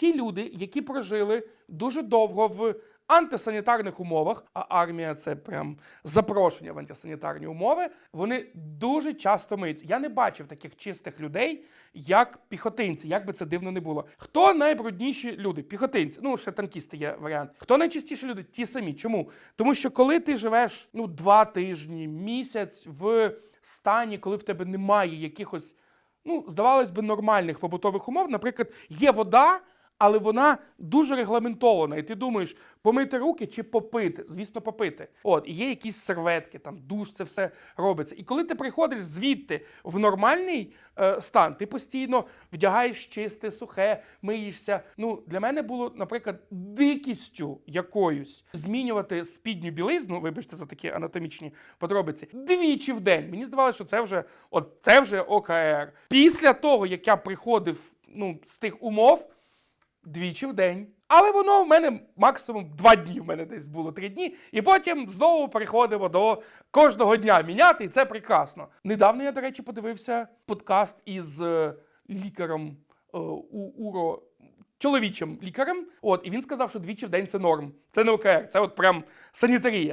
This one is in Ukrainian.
ті люди, які прожили дуже довго в антисанітарних умовах, а армія це прям запрошення в антисанітарні умови. Вони дуже часто миються. Я не бачив таких чистих людей, як піхотинці, як би це дивно не було. Хто найбрудніші люди? Піхотинці. Ну, ще танкісти є варіант. Хто найчистіші люди? Ті самі. Чому? Тому що коли ти живеш ну, два тижні, місяць в стані, коли в тебе немає якихось, ну, здавалось би, нормальних побутових умов, наприклад, є вода. Але вона дуже регламентована, і ти думаєш, помити руки чи попити? Звісно, попити. От, і є якісь серветки, там душ, це все робиться. І коли ти приходиш звідти в нормальний е, стан, ти постійно вдягаєш чисте, сухе, миєшся. Ну, для мене було, наприклад, дикістю якоюсь змінювати спідню білизну, вибачте за такі анатомічні подробиці, двічі в день. Мені здавалося, що це вже от це вже ОКР. Після того, як я приходив ну, з тих умов двічі в день. Але воно в мене максимум два дні. В мене десь було три дні, і потім знову переходимо до кожного дня міняти, і це прекрасно. Недавно я, до речі, подивився подкаст із е, лікарем е, уро. Чоловічим лікарем, от і він сказав, що двічі в день це норм. Це не ОКР, це от прям санітарія.